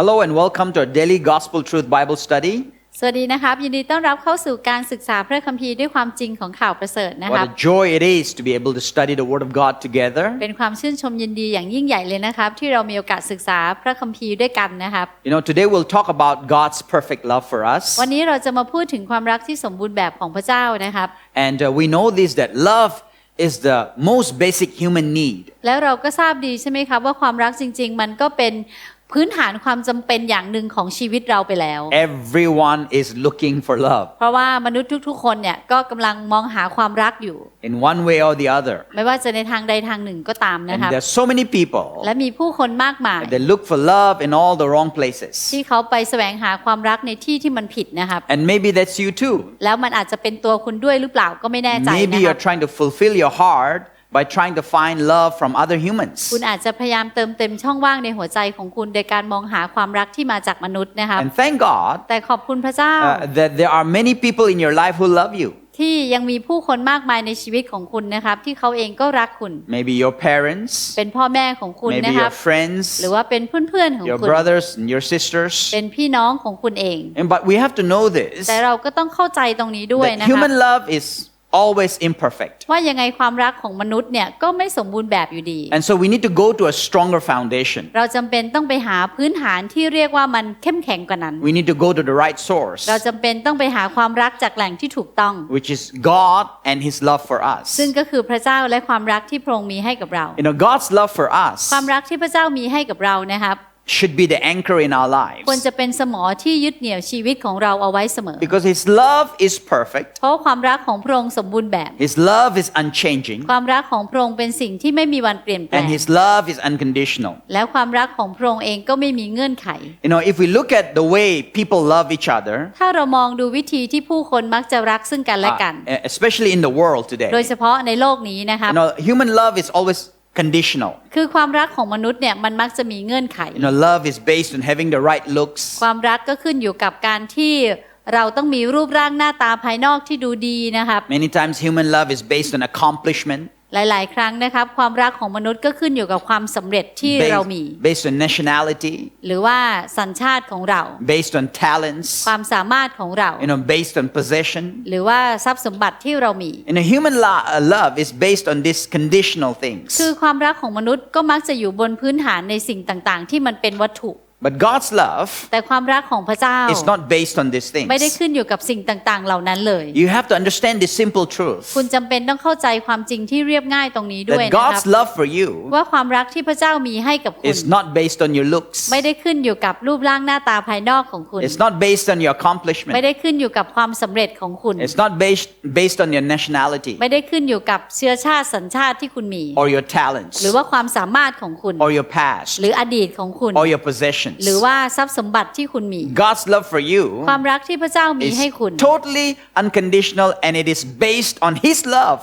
Hello and welcome to our daily Gospel Truth Bible study. สวัสดีนะครับ ยินดีต้อนรับเข้าสู่การศึกษาพระคัมภีร์ด้วยความจริงของข่าวประเสริฐนะครับ What a joy it is to be able to study the Word of God together. เป็นความชื่นชมยินดีอย่างยิ่งใหญ่เลยนะครับ ที่เรามีโอกาสศึกษาพระคัมภีร์ด้วยกันนะครับ You know, today we'll talk about God's perfect love for วัน us. นี้เราจะมาพูดถึงความรักที่สมบูรณ์แบบของพระเจ้านะครับ And uh, we know this that love is the most basic human need. แล้วเราก็ทราบดีใช่ไหมครับว่าความรักจริง ๆ มันก็เป็น พื้นฐานความจำเป็นอย่างหนึ่งของชีวิตเราไปแล้ว Everyone is looking for love เพราะว่ามนุษย์ทุกๆ คนเนี่ยก็กำลังมองหาความรักอยู่ in one way or the other. ไม่ว่าจะในทางใดทางหนึ่งก็ตามนะ And ครับ there's so many people และมีผู้คนมากมาย that look for love in all the wrong places. ที่เขาไปแสวงหาความรักในที่ที่มันผิดนะครับ And maybe that's you too. แล้วมันอาจจะเป็นตัวคุณด้วยหรือเปล่าก็ไม่แน่ใจ Maybe นะครั you're บ trying to fulfill your heart by trying to find love from other humans. คุณอาจจะพยายามเติมเต็มช่องว่างในหัวใจของคุณโดยการมองหาความรักที่มาจากมนุษย์นะครับ And thank God แต่ขอบคุณพระเจ้า uh, that there are many people in your life who love you. ที่ยังมีผู้คนมากมายในชีวิตของคุณนะครับ ที่เขาเองก็รักคุณ Maybe your parents, เป็นพ่อแม่ของคุณ maybe นะครั your บ friends, หรือว่าเป็นเพื่อนๆของ your คุณ brothers and your sisters. เป็นพี่น้องของคุณเอง And but we have to know this แต่เราก็ต้องเข้าใจตรงนี้ด้วย that นะครับ human love is always imperfect. ว่ายังไงความรักของมนุษย์เนี่ยก็ไม่สมบูรณ์แบบอยู่ดี And so we need to go to a stronger foundation. เราจำเป็นต้องไปหาพื้นฐานที่เรียกว่ามันเข้มแข็งกว่านั้น We need to go to the right source, เราจำเป็นต้องไปหาความรักจากแหล่งที่ถูกต้อง which is God and His love for us. ซึ่งก็คือพระเจ้าและความรักที่พระองค์มีให้กับเรา You know, God's love for us ความรักที่พระเจ้ามีให้กับเรานะครับ should be the anchor in our lives ควรจะเป็นสมอที่ยึดเหนี่ยวชีวิตของเราเอาไว้เสมอ because His love is perfect. เพราะว่าความรักของพระองค์สมบูรณ์แบบ His love is unchanging ความรักของพระองค์เป็นสิ่งที่ไม่มีวันเปลี่ยนแปล and ง His love is unconditional. แล้วความรักของพระองค์เองก็ไม่มีเงื่อนไข You know, if we look at the way people love each other, ถ้าเรามองดูวิธีที่ผู้คนมักจะรักซึ่งกันและกัน uh, especially in the world today, โดยเฉพาะในโลกนี้นะครับ you know, human love is always conditional. คือความรักของมนุษย์เนี่ยมันมักจะมีเงื่อนไข You know, love is based on having the right looks, ความรักก็ขึ้นอยู่กับการที่เราต้องมีรูปร่างหน้าตาภายนอกที่ดูดีนะครับ Many times, human love is based on accomplishment, หลาย ๆ ครั้งนะครับความรักของมนุษย์ก็ขึ้นอยู่กับความสำเร็จที่เรามี based, based on nationality, หรือว่าสัญชาติของเรา based on talents, ความสามารถของเรา you know, based on possession. หรือว่าทรัพย์สมบัติที่เรามี And a human lo- uh, love is based on these conditional things. คือความรักของมนุษย์ก็มักจะอยู่บนพื้นฐานในสิ่งต่าง ๆ ที่มันเป็นวัตถุ But God's love แต่ความรักของพระเจ้า is not based on these ไม่ได้ things. ขึ้นอยู่กับสิ่งต่างๆ เหล่านั้นเลย You have to understand this simple truth คุณจำเป็นต้องเข้าใจความจริงที่เรียบง่ายตรงนี้ด้วย that นะครับ God's love for you ว่าความรักที่พระเจ้ามีให้กับคุณ is not based on your looks, ไม่ได้ขึ้นอยู่กับรูปร่างหน้าตาภายนอกของคุณ it's not based on your ไม่ accomplishment, ได้ขึ้นอยู่กับความสำเร็จของคุณ it's not based, based on your nationality ไม่ได้ขึ้นอยู่กับเชื้อชาติสัญชาติที่คุณมี or your talents หรือว่าความสามารถของคุณ or your past หรืออดีตของคุณ or your possessions. หรือว่าทรัพย์สมบัติที่คุณมี God's love for you ความรักที่พระเจ้ามี is ให้คุณ totally unconditional and it is based on His love.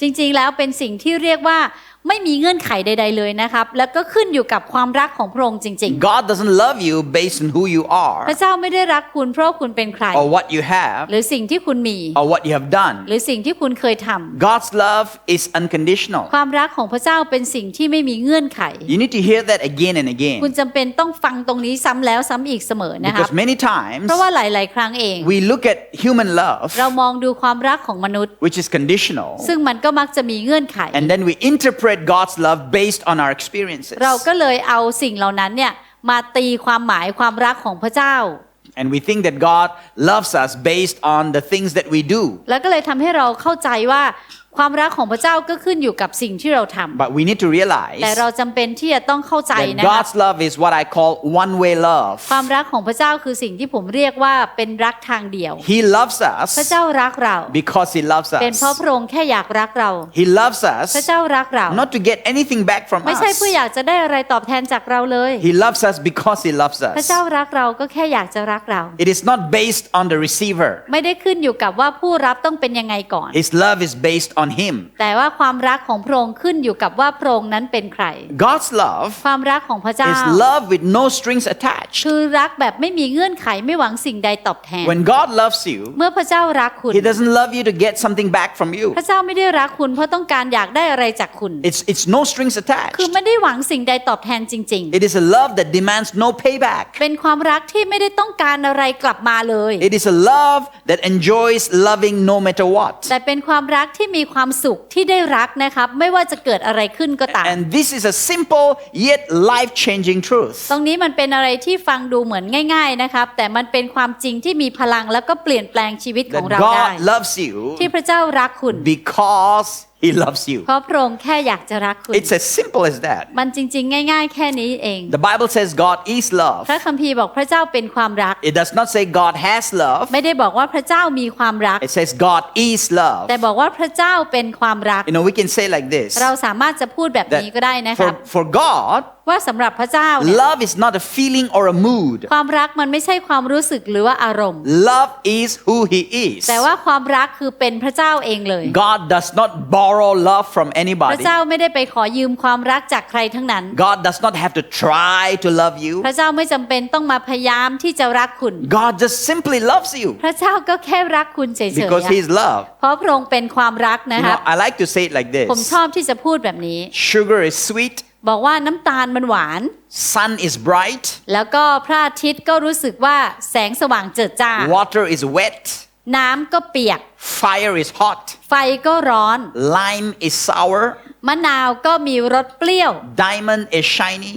จริงๆแล้วเป็นสิ่งที่เรียกว่า ไม่มีเงื่อนไขใด ๆเลยนะครับ แล้วก็ขึ้นอยู่กับความรักของพระองค์จริง God doesn't love you based on who you ๆพ are ระเจ้าไม่ได้รักคุณเพราะคุณเป็นใคร or what you have หรือสิ่งที่คุณมี or what you have done. หรือสิ่งที่คุณเคยทำ God's love is unconditional. ความรักของพระเจ้าเป็นสิ่งที่ไม่มีเงื่อนไข You need to hear that again and คุณ again จำเป็นต้องฟังตรงนี้ซ้ำแล้วซ้ำอีกเสมอนะครับ because many times เพราะว่าหลาย ๆ ครั้งเอง we look at human love, เรามองดูความรักของมนุษย์ which is conditional, ซึ่งมันก็มักจะมีเงื่อนไข and then we interpret God's love based on our experiences. เราก็เลยเอาสิ่งเหล่านั้นเนี่ยมาตีความหมายความรักของพระเจ้า And we think that God loves us based on the things that we do. แล้วก็เลยทำให้เราเข้าใจว่า ความรักของพระเจ้าก็ขึ้นอยู่กับสิ่งที่เราทำ But we need to realize แต่เราจำเป็นที่จะต้องเข้าใจ that นะครับ God's love is what I call one way love. ความรักของพระเจ้าคือสิ่งที่ผมเรียกว่าเป็นรักทางเดียว He loves พระ us เจ้ารักเรา because He loves เป็นเพราะ us. พระองค์แค่อยากรักเรา He loves พระ us เจ้ารักเรา not to get anything back from ไม่ใช่เพื่อ us. อยากจะได้อะไรตอบแทนจากเราเลย He loves us because He loves พระ us. เจ้ารักเราก็แค่อยากจะรักเรา It is not based on the receiver. ไม่ได้ขึ้นอยู่กับว่าผู้รับต้องเป็นยังไงก่อน His love is based on on Him. แต่ว่าความรักของพระองค์ขึ้นอยู่กับว่าพระองค์นั้นเป็นใคร God's love ความรักของพระเจ้า is love with no strings attached. คือรักแบบไม่มีเงื่อนไขไม่หวังสิ่งใดตอบแทน When God loves you, เมื่อพระเจ้ารักคุณ He doesn't love you to get something back from you. พระเจ้าไม่ได้รักคุณเพราะต้องการอยากได้อะไรจากคุณ It's, it's no strings attached. คือไม่ได้หวังสิ่งใดตอบแทนจริง It is a love that demands no payback. ๆเป็นความรักที่ไม่ได้ต้องการอะไรกลับมาเลย It is a love that enjoys loving no matter what. แต่เป็นความรักที่มีความสุขที่ได้รักนะครับไม่ว่าจะเกิดอะไรขึ้นก็ตาม And this is a simple yet life changing truth. ตรงนี้มันเป็นอะไรที่ฟังดูเหมือนง่าย ๆนะครับ แต่มันเป็นความจริงที่มีพลังแล้วก็เปลี่ยนแปลงชีวิตของ That เราได้ God loves you ที่พระเจ้ารักคุณ because He loves you. เพราะพระองค์แค่อยากจะรักคุณ It's as simple as that. มันจริง ๆ ง่าย ๆ แค่นี้เอง The Bible says God is love. พระคัมภีร์บอกพระเจ้าเป็นความรัก It does not say God has love. ไม่ได้บอกว่าพระเจ้ามีความรัก It says God is love. แต่บอกว่าพระเจ้าเป็นความรัก You know, we can say like this เราสามารถจะพูดแบบนี้ก็ได้นะค for, รับ for God, ว่าสำหรับพระเจ้าเนี่ย love is not a feeling or a mood. ความรักมันไม่ใช่ความรู้สึกหรือว่าอารมณ์ Love is who He is. แต่ว่าความรักคือเป็นพระเจ้าเองเลย God does not borrow love from พระ anybody. เจ้าไม่ได้ไปขอยืมความรักจากใครทั้งนั้น God does not have to try to love you. พระเจ้าไม่จำเป็นต้องมาพยายามที่จะรักคุณ God just simply loves you พระเจ้าก็แค่รักคุณเฉย because ๆ He's love. เพราะพระองค์เป็นความรักนะ You ครั know, บ I like to say it like ผม this ชอบที่จะพูดแบบนี้ Sugar is sweet, บอกว่าน้ำตาลมันหวาน sun is bright, แล้วก็พระอาทิตย์ก็รู้สึกว่าแสงสว่างเจิดจ้า water is wet, น้ำก็เปียก fire is hot, ไฟก็ร้อน lime is sour, มะนาวก็มีรสเปรี้ยว diamond is shiny.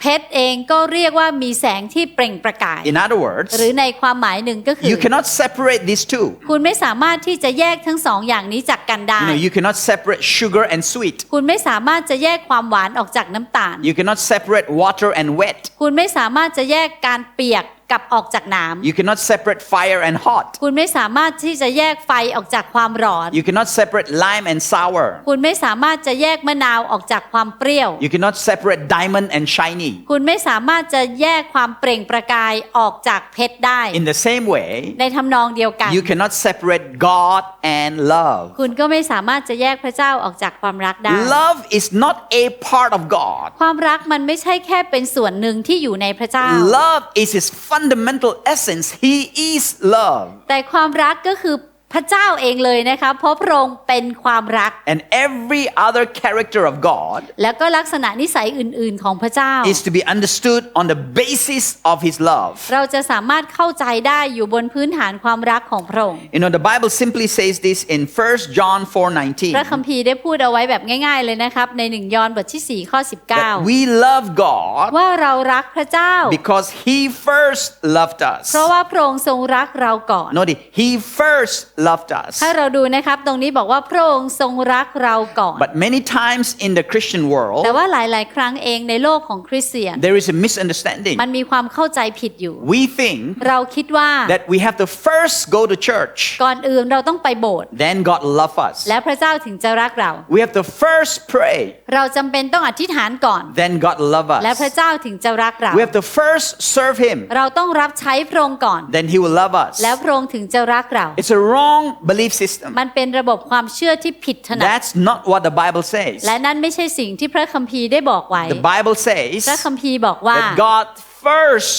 เพชรเองก็เรียกว่ามีแสงที่เปล่งประกาย In other words, หรือในความหมายหนึ่งก็คือ you cannot separate these two. คุณไม่สามารถที่จะแยกทั้งสองอย่างนี้จากกันได้ You know, you cannot separate sugar and sweet. คุณไม่สามารถจะแยกความหวานออกจากน้ำตาล You cannot separate water and wet. คุณไม่สามารถจะแยกการเปียก กับออกจากน้ You cannot separate fire and hot. ำคุณไม่สามารถที่จะแยกไฟออกจากความร้อน You cannot separate lime and sour. คุณไม่สามารถจะแยกมะนาวออกจากความเปรี้ยว You cannot separate diamond and shiny. คุณไม่สามารถจะแยกความเปล่งประกายออกจากเพชรได้ In the same way, ในทำนองเดียวกัน you cannot separate God and love. คุณก็ไม่สามารถจะแยกพระเจ้าออกจากความรักได้ Love is not a part of God. ความรักมันไม่ใช่แค่เป็นส่วนหนึ่งที่อยู่ในพระเจ้า Love is His fundamental essence. He is love. แต่ความรักก็คือ พระเจ้าเองเลยนะคะเพราะพระองค์เป็นความรัก And every other character of God แล้วก็ลักษณะนิสัยอื่น ๆ ของพระเจ้า is to be understood on the basis of His love. เราจะสามารถเข้าใจได้อยู่บนพื้นฐานความรักของพระองค์ You know, the Bible simply says this in 1 John 4:19 พระคัมภีร์ได้พูดเอาไว้แบบง่ายๆเลยนะครับในหนึ่งยอห์นบทที่4ข้อ that we love God 19ว่าเรารักพระเจ้า because He first loved us. เพราะว่าพระองค์ทรงรักเราก่อน Notice, He first loved us. ให้เราดูนะครับ ตรงนี้บอกว่าพระองค์ทรงรักเราก่อน But many times in the Christian world, แต่ว่าหลาย ๆ ครั้งเองในโลกของคริสเตียน there is a misunderstanding. มันมีความเข้าใจผิดอยู่ We think เราคิดว่า that we have to first go to church, ก่อนอื่นเราต้องไปโบสถ์ then God love us. แล้วพระเจ้าถึงจะรักเรา We have to first pray, เราจำเป็นต้องอธิษฐานก่อน then God love และพระ us. เจ้าถึงจะรักเรา We have to first serve Him, เราต้องรับใช้พระองค์ก่อน then He will love us. แล้วพระองค์ถึงจะรักเรา It's a wrong belief system. มันเป็นระบบความเชื่อที่ผิดถนัด That's not what the Bible says. และนั่นไม่ใช่สิ่งที่พระคัมภีร์ได้บอกไว้ The Bible says พระคัมภีร์บอกว่า that God first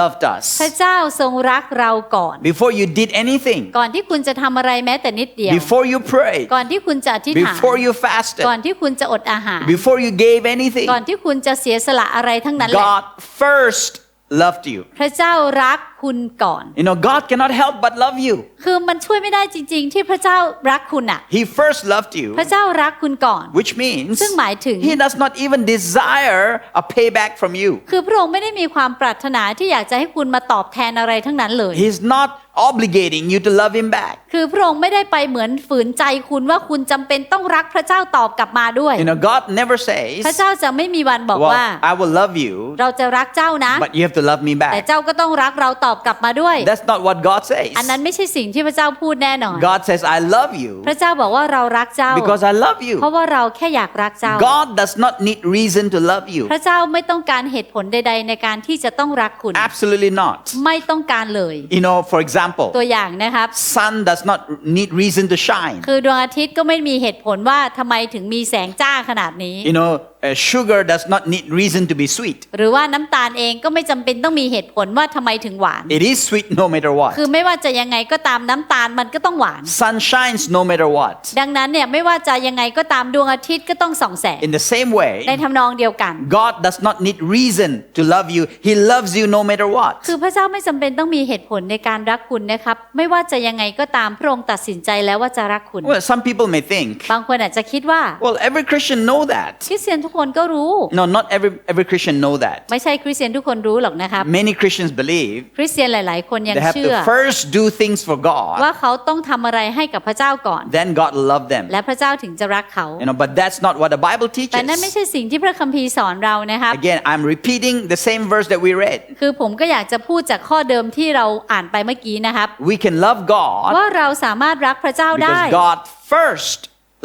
loved พระ us เจ้าทรงรักเราก่อน before you did anything, ก่อนที่คุณจะทำอะไรแม้แต่นิดเดียว before you prayed, ก่อนที่คุณจะอธิษฐาน before you fasted, ก่อนที่คุณจะอดอาหาร before you gave anything. ก่อนที่คุณจะเสียสละอะไรทั้งนั้นแหละ God first loved you. พระเจ้ารักคุณก่อน You know, God cannot help but love you. คือมันช่วยไม่ได้จริง ๆ ที่พระเจ้ารักคุณอะ He first loved you, พระเจ้ารักคุณก่อน which means ซึ่งหมายถึง He does not even desire a payback from you. คือพระองค์ไม่ได้มีความปรารถนาที่อยากจะให้คุณมาตอบแทนอะไรทั้งนั้นเลย He's not obligating you to love Him back. คือพระองค์ไม่ได้ไปเหมือนฝืนใจคุณว่าคุณจำเป็นต้องรักพระเจ้าตอบกลับมาด้วย You know, God never พระ says, เจ้าจะไม่มีวันบอกว่า Well, I will love you, เราจะรักเจ้านะ but you have to love me แต่ back. เจ้าก็ต้องรักเราตอบกลับมาด้วย That's not what God says. อันนั้นไม่ใช่สิ่งที่พระเจ้าพูดแน่นอน God says, I love you พระเจ้าบอกว่าเรารักเจ้า because I love เพราะ you. ว่าเราแค่อยากรักเจ้า God does not need reason to love you. พระเจ้าไม่ต้องการเหตุผลใด ๆ ในการที่จะต้องรักคุณ Absolutely not. ไม่ต้องการเลย You know, for example, example, ตัวอย่างนะครับ sun does not need reason to shine. คือดวงอาทิตย์ก็ไม่มีเหตุผลว่าทำไมถึงมีแสงจ้าขนาดนี้ You know, uh, sugar does not need reason to be sweet. หรือว่าน้ำตาลเองก็ไม่จำเป็นต้องมีเหตุผลว่าทำไมถึงหวาน It is sweet no matter what. คือไม่ว่าจะยังไงก็ตามน้ำตาลมันก็ต้องหวาน Sun shines no matter what. ดังนั้นเนี่ยไม่ว่าจะยังไงก็ตามดวงอาทิตย์ก็ต้องส่องแสง In the same way, ในทำนองเดียวกัน God does not need reason to love you. He loves you no matter what. คือพระเจ้าไม่จำเป็นต้องมีเหตุผลในการรักคุณนะครับ ไม่ว่าจะยังไงก็ตามพระองค์ตัดสินใจแล้วว่าจะรักคุณ Well, some people may think, บางคนอาจจะคิดว่า well, every Christian know that. คริสเตียนทุกคนก็รู้ No, not every every Christian know that. ไม่ใช่คริสเตียนทุกคนรู้หรอกนะครับ Many Christians believe คริสเตียนหลาย ๆ คนยัง they have เชื่อ to first do things for God, ว่าเขาต้องทำอะไรให้กับพระเจ้าก่อน then God will love them. และพระเจ้าถึงจะรักเขา You know, but that's not what the Bible แต่นั่นไม่ teaches. ใช่สิ่งที่พระคัมภีร์สอนเรานะครับ Again, I'm repeating the same verse that we read. คือผมก็อยากจะพูดจากข้อเดิมที่เราอ่านไปเมื่อกี้นะครับ We can love God ว่าเราสามารถรักพระเจ้าได้ because God first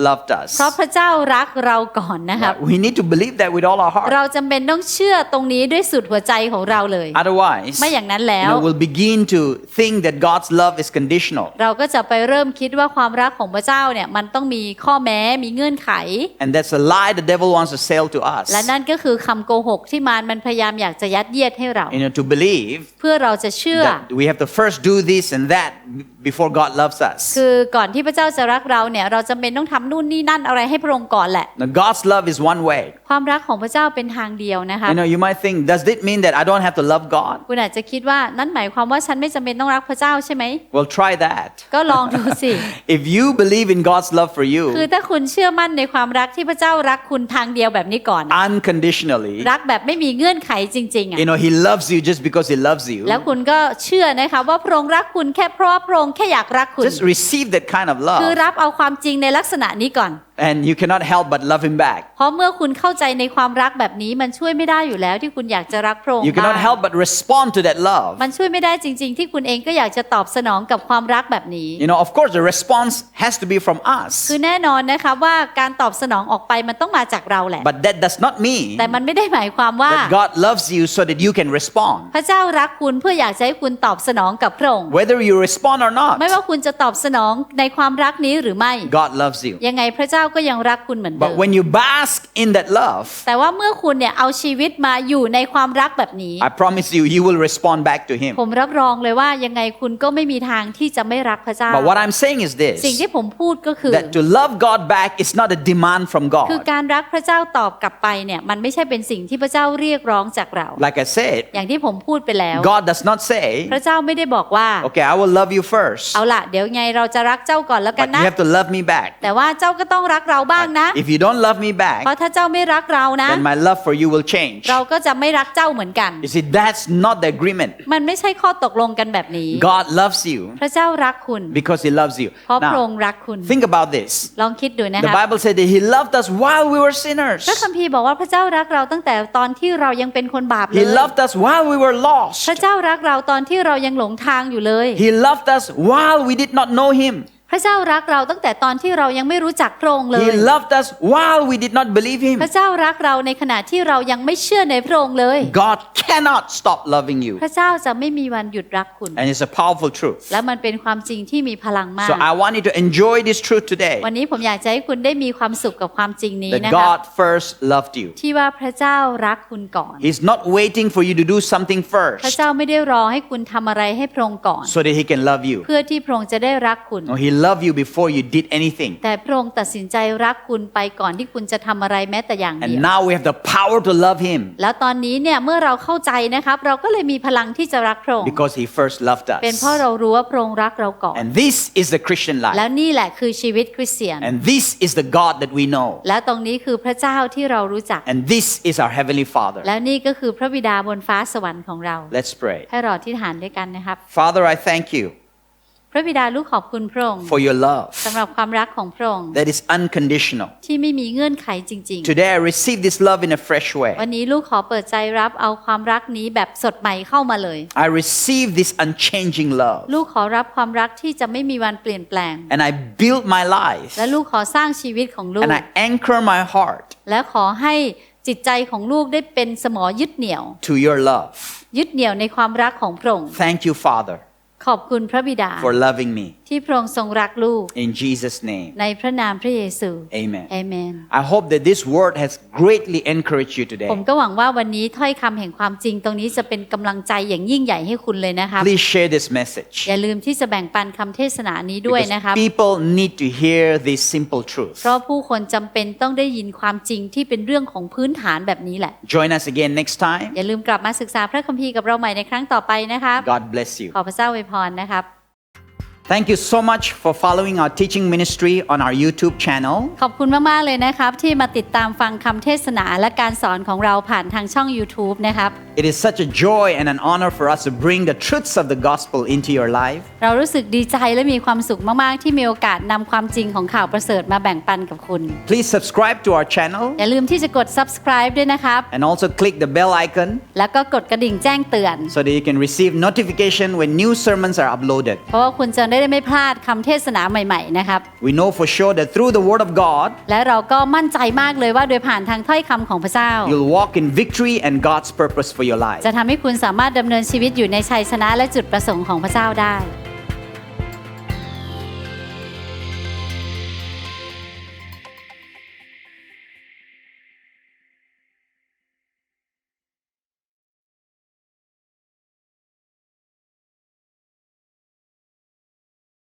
loved us. เพราะพระเจ้ารักเราก่อนนะครับ We need to believe that with all our heart. เราจำเป็นต้องเชื่อตรงนี้ด้วยสุดหัวใจของเราเลย Otherwise, ไม่อย่างนั้น you แล้ว know, we'll begin to think that God's love is conditional. เราก็จะไปเริ่มคิดว่าความรักของพระเจ้าเนี่ยมันต้องมีข้อแม้มีเงื่อนไข And that's a lie the devil wants to sell to us. และนั่นก็คือคำโกหกที่มารมันพยายามอยากจะยัดเยียดให้เรา You know, to believe เพื่อเราจะเชื่อ that we have to first do this and that before God loves us. คือก่อนที่พระเจ้าจะรักเราเนี่ยเราจำเป็นต้องทำนู่นนี่นั่นอะไรให้พระองค์ก่อนแหละ Now, God's love is one way. ความรักของพระเจ้าเป็นทางเดียวนะคะ You know, you might think, does it mean that I don't have to love God? คุณอาจจะคิดว่านั่นหมายความว่าฉันไม่จำเป็นต้องรักพระเจ้าใช่ไหม Well, try that. ก็ลองดูสิ If you believe in God's love for คือ you ถ้าคุณเชื่อมั่นในความรักที่พระเจ้ารักคุณทางเดียวแบบนี้ก่อน unconditionally, รักแบบไม่มีเงื่อนไขจริงๆอะ you know, He loves you just because He loves you. แล้วคุณก็เชื่อนะคะว่าพระองค์รักคุณแค่เพราะว่าพระองค์แค่อยากรักคุณ Just receive that kind of คือ love, รับเอาความจริงในลักษณะนี้ก่อน and you cannot help but love Him back. เพราะเมื่อคุณเข้าใจในความรักแบบนี้มันช่วยไม่ได้อยู่แล้วที่คุณอยากจะรักพระองค์ You cannot บ้าง help but respond to that love. มันช่วยไม่ได้จริง ๆ ที่คุณเองก็อยากจะตอบสนองกับความรักแบบนี้ You know, of course, the response has to be from us, คือแน่นอนนะคะว่าการตอบสนองออกไปมันต้องมาจากเราแหละ but that does not mean แต่มันไม่ได้หมายความว่า that God loves you so that you can respond. พระเจ้ารักคุณเพื่ออยากจะให้คุณตอบสนองกับพระองค์ Whether you respond or ไม่ not, ว่าคุณจะตอบสนองในความรักนี้หรือไม่ God loves you. ยังไงพระเจ้าก็ยังรักคุณเหมือนเดิ But ม when you bask in that love, แต่ว่าเมื่อคุณเนี่ยเอาชีวิตมาอยู่ในความรักแบบนี้ I promise you, you will respond back to Him. ผมรับรองเลยว่ายังไงคุณก็ไม่มีทางที่จะไม่รักพระเจ้า But what I'm saying is สิ่ง this ที่ผมพูดก็คือ that to love God back is not a demand from คือ God. การรักพระเจ้าตอบกลับไปเนี่ยมันไม่ใช่เป็นสิ่งที่พระเจ้าเรียกร้องจากเรา Like I said, อย่างที่ผมพูดไปแล้ว God does not say, พระเจ้าไม่ได้บอกว่า okay, I will love you first, เอาล่ะเดี๋ยวไงเราจะรักเจ้าก่อนแล้วกัน but นะ you have to love me back. แต่ว่าเจ้าก็ต้องรักเราบ้างนะ If you don't love me เพ back, ราะถ้าเจ้าไม่รักเรานะ then my love for you will change. เราก็จะไม่รักเจ้าเหมือนกัน You see, that's not the agreement. มันไม่ใช่ข้อตกลงกันแบบนี้ God loves you พระเจ้ารักคุณ because He loves you. เพราะพระอง Now, ค์รักคุณ think about this. ลองคิดดูนะ The คะ Bible said that He loved us while we were sinners. พระคัมภีร์บอกว่าพระเจ้ารักเราตั้งแต่ตอนที่เรายังเป็นคนบาปเล He ย loved us while we were lost. พระเจ้ารักเราตอนที่เรายังหลงทางอยู่เลย He loved us while we did not know Him. พระเจ้ารักเราตั้งแต่ตอนที่เรายังไม่รู้จักพระองค์เล He ย loved us while we did not believe Him. พระเจ้ารักเราในขณะที่เรายังไม่เชื่อในพระองค์เลย God cannot stop loving you. พระเจ้าจะไม่มีวันหยุดรักคุณ And it's a powerful truth. และมันเป็นความจริงที่มีพลังมาก So I want you to enjoy this truth today วันนี้ผมอยากจะให้คุณได้มีความสุขกับความจริงนี้ that นะคะ God first loved you. ที่ว่าพระเจ้ารักคุณก่อน He's not waiting for you to do something พระ first เจ้าไม่ได้รอให้คุณทำอะไรให้พระองค์ก่อน so that He can love you. เพื่อที่พระองค์จะได้รักคุณ No, He loved you before you did anything. แต่พระองค์ตัดสินใจรักคุณไปก่อนที่คุณจะทำอะไรแม้แต่อย่างเดียว And now we have the power to love Him แล้วตอนนี้เนี่ยเมื่อเราเข้าใจนะครับเราก็เลยมีพลังที่จะรักพระองค์ because He first loved เป็น us. เพราะเรารู้ว่าพระองค์รักเราก่อน And this is the Christian แล้ว life. นี่แหละคือชีวิตคริสเตียน And this is the God that we know. และตรงนี้คือพระเจ้าที่เรารู้จัก And this is our Heavenly Father. แล้วนี่ก็คือพระบิดาบนฟ้าสวรรค์ของเรา Let's pray. ให้เราที่ฐานด้วยกันนะครับ Father, I thank you พ ระบิดาลูกขอบคุณพระองค์ for your love สำหรับความรักของพระองค์ that is unconditional. ที่ไม่มีเงื่อนไขจริง Today I receive this love in a fresh ๆ way. วันนี้ลูกขอเปิดใจรับเอาความรักนี้แบบสดใหม่เข้ามาเลย I receive this unchanging love ลูกขอรับความรักที่จะไม่มีวันเปลี่ยนแปลง and I build my life และลูกขอสร้างชีวิตของลูก and I anchor my heart และขอให้จิตใจของลูกได้เป็นสมอยึดเหนี่ยว to your love. ยึดเหนี่ยวในความรักของพระองค์ Thank you, Father. ขอบคุณพระบิดา for loving me. ที่พระองค์ทรงรักลูก In Jesus' name, ในพระนามพระเยซู amen. เอเมน I hope that this word has greatly encouraged you today. ผมก็หวังว่าวันนี้ถ้อยคำแห่งความจริงตรงนี้จะเป็นกำลังใจอย่างยิ่งใหญ่ให้คุณเลยนะครับ Please share this message อย่าลืมที่จะแบ่งปันคำเทศนานี้ด้วย because นะครับ people need to hear this simple truth. เพราะผู้คนจำเป็นต้องได้ยินความจริงที่เป็นเรื่องของพื้นฐานแบบนี้แหละ Join us again next time. อย่าลืมกลับมาศึกษาพระคัมภีร์กับเราใหม่ในครั้งต่อไปนะครับ God bless you. ขอพระเจ้าอวยพรนะครับ Thank you so much for following our teaching ministry on our YouTube channel. ขอบคุณมาก ๆ เลยนะครับ ที่มาติดตามฟังคำเทศนาและการสอนของเราผ่านทางช่อง YouTube นะครับ It is such a joy and an honor for us to bring the truths of the gospel into your life. เรารู้สึกดีใจและมีความสุขมาก ๆ ที่มีโอกาสนำความจริงของข่าวประเสริฐมาแบ่งปันกับคุณ Please subscribe to our channel อย่าลืมที่จะกด subscribe ด้วยนะครับ and also click the bell icon แล้วก็กดกระดิ่งแจ้งเตือน so that you can receive notification when new sermons are uploaded. เพราะว่าคุณจะได้ไม่พลาดคำเทศนาใหม่ ๆ นะครับ We know for sure that through the word of God, และเราก็มั่นใจมากเลยว่าโดยผ่านทางถ้อยคำของพระเจ้า you'll walk in victory and God's purpose for Your life. จะทำให้คุณสามารถดำเนินชีวิตอยู่ในชัยชนะและจุดประสงค์ของพระเจ้าได้